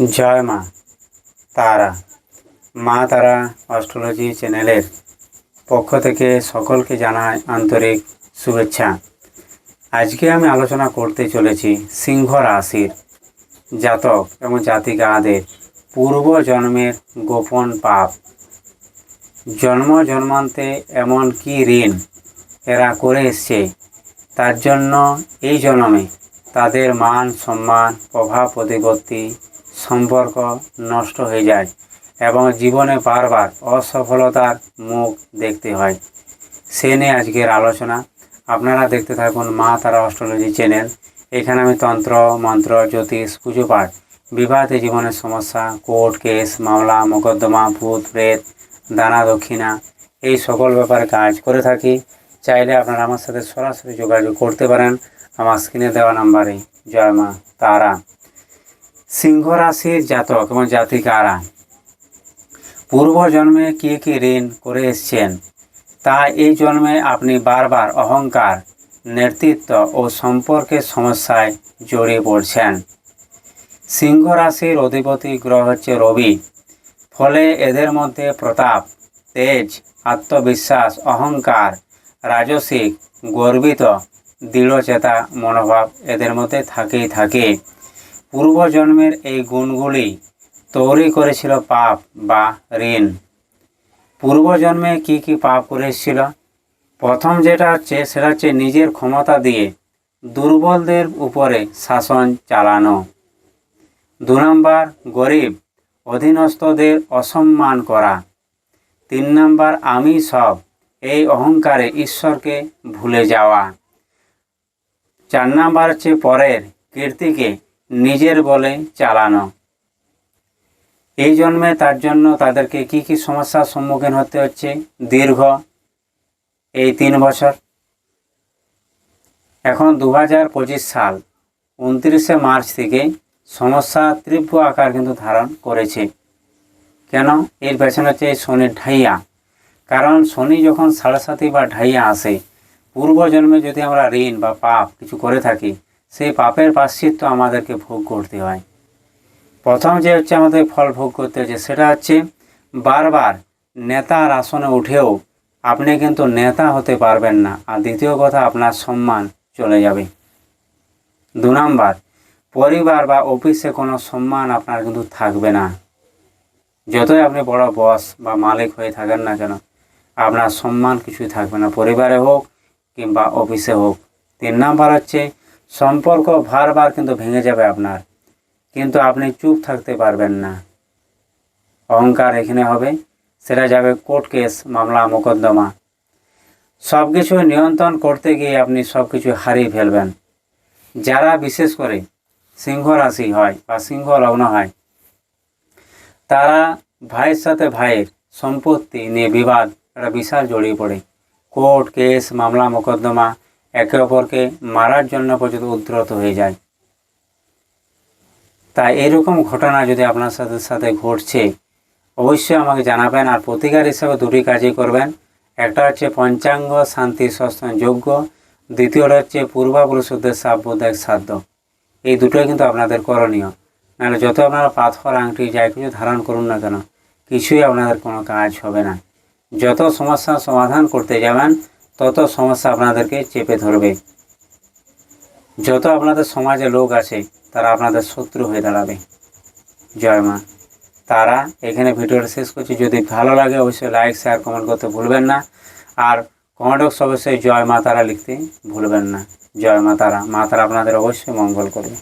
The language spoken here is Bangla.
জয় মা তারা। মা তারা অস্ট্রোলজি চ্যানেলের পক্ষ থেকে সকলকে জানাই আন্তরিক শুভেচ্ছা। আজকে আমি আলোচনা করতে চলেছি সিংহ রাশির জাতক এবং জাতিকাদের পূর্ব জন্মের গোপন পাপ। জন্ম, জন্মান্তে এমন কি ঋণ এরা করে এসছে? তার জন্য এই জন্মে তাদের মান, সম্মান, প্রভাব, প্রতিপত্তি সম্পর্ক নষ্ট হয়ে যায় এবং জীবনে বারবার অসফলতার মুখ দেখতে হয়। সে নিয়ে আজকের আলোচনা। আপনারা দেখতে থাকুন মা তারা অস্ট্রোলজি চ্যানেল। এখানে আমি তন্ত্র, মন্ত্র, জ্যোতিষ, পুজো পাঠ বিবাদে জীবনের সমস্যা, কোর্ট কেস, মামলা, মোকদ্দমা, ভূত, প্রেত, দানা, দক্ষিণা এই সকল ব্যাপারে কাজ করে থাকি। চাইলে আপনারা আমার সাথে সরাসরি যোগাযোগ করতে পারেন। আমার স্ক্রিনে দেওয়া নাম্বারে। জয় মা তারা। সিংহ রাশির জাতক এবং জাতিকারা। পূর্ব জন্মে কী কী ঋণ করে এসছেন? তা এই জন্মে আপনি বারবার অহংকার, নেতৃত্ব ও সম্পর্কের সমস্যায় জড়িয়ে পড়ছেন। সিংহ রাশির অধিপতি গ্রহ হচ্ছে রবি। ফলে এদের মধ্যে প্রতাপ, তেজ, আত্মবিশ্বাস, অহংকার, রাজসিক, গর্বিত, দৃঢ়চেতা মনোভাব এদের মধ্যে থাকেই থাকে। পূর্বজন্মের এই গুণগুলি তৈরি করেছিল পাপ বা ঋণ। পূর্বজন্মে কি কি পাপ করেছিল প্রথম যেটা হচ্ছে, সেটা হচ্ছে নিজের ক্ষমতা দিয়ে দুর্বলদের উপরে শাসন চালানো। দু নম্বর, গরিব, অধীনস্থদের অসম্মান করা। তিন নম্বর, আমি সব, এই অহংকারে ঈশ্বরকে ভুলে যাওয়া। চার নাম্বার হচ্ছে পরের কীর্তিকে নিজের বলে চালানো। এই জন্মে তার জন্য তাদেরকে কি কি সমস্যার সম্মুখীন হতে হচ্ছে? দীর্ঘ। এই তিন বছর। এখন দু হাজার পঁচিশ সাল, উনত্রিশে মার্চ থেকে সমস্যা তীব্র আকার কিন্তু ধারণ করেছে। কেন? এর পেছনে হচ্ছে এই শনির ঢাইয়া। কারণ শনি যখন সাড়ে সাথী বা ঢাইয়া আসে, পূর্বজন্মে যদি আমরা ঋণ বা পাপ কিছু করে থাকি সেই পাপের প্রাশ্চিত্য আমাদেরকে ভোগ করতে হয়। প্রথম যে হচ্ছে আমাদের ফল ভোগ করতে হচ্ছে সেটা হচ্ছে বারবার নেতার আসনে উঠেও আপনি কিন্তু নেতা হতে পারবেন না, আর দ্বিতীয় কথা আপনার সম্মান চলে যাবে। দু নম্বর, পরিবার বা অফিসে কোনো সম্মান আপনার কিন্তু থাকবে না। যতই আপনি বড় বস বা মালিক হয়ে থাকেন না কেন, আপনার সম্মান কিছুই থাকবে না, পরিবারে হোক কিংবা অফিসে হোক। তিন নাম্বার হচ্ছে সম্পর্ক বারবার কিন্তু ভেঙে যাবে আপনার। কিন্তু আপনি চুপ থাকতে পারবেন না। অহংকার এখানে হবে, সেটা যাবে কোর্ট কেস, মামলা, মোকদ্দমা। সব কিছু নিয়ন্ত্রণ করতে গিয়ে আপনি সব কিছু হারিয়ে ফেলবেন। যারা বিশেষ করে সিংহ রাশি হয় বা সিংহ লগ্ন হয়, তারা ভাইয়ের সাথে ভাইয়ের সম্পত্তি নিয়ে বিবাদ, একটা বিশাল জড়িয়ে পড়ে। কোর্ট কেস, মামলা, মোকদ্দমা একে অপরকে মারার জন্য পর্যন্ত উদ্ধত হয়ে যায়। তাই এরকম ঘটনা যদি আপনার সাথে সাথে ঘটছে, অবশ্যই আমাকে জানাবেন আর প্রতিকার হিসাবে দুটি কাজই করবেন। একটা হচ্ছে পঞ্চাঙ্গ শান্তি সস্তান যোগ্য দ্বিতীয়টা হচ্ছে পূর্বাপুরুষদের সাব্যদায়ক সাধ্য। এই দুটোই কিন্তু আপনাদের করণীয়। নাহলে যত আপনারা পাথর, আংটি, যাই কিছু ধারণ করুন না কেন, কিছুই আপনাদের কোনো কাজ হবে না। যত সমস্যার সমাধান করতে যাবেন তত সমস্যা আপনাদেরকে চেপে ধরবে। যত আপনাদের সমাজে লোক আছে, তারা আপনাদের শত্রু হয়ে দাঁড়াবে। জয় মা। তারা এখানে ভিডিওটা শেষ করছি। যদি ভালো লাগে, অবশ্যই লাইক শেয়ার কমেন্ট করতে ভুলবেন না। আর কমেন্ট বক্স অবশ্যই জয় মা তারা লিখতে ভুলবেন না। জয় মা তারা। মা তারা আপনাদের অবশ্যই মঙ্গল করবে।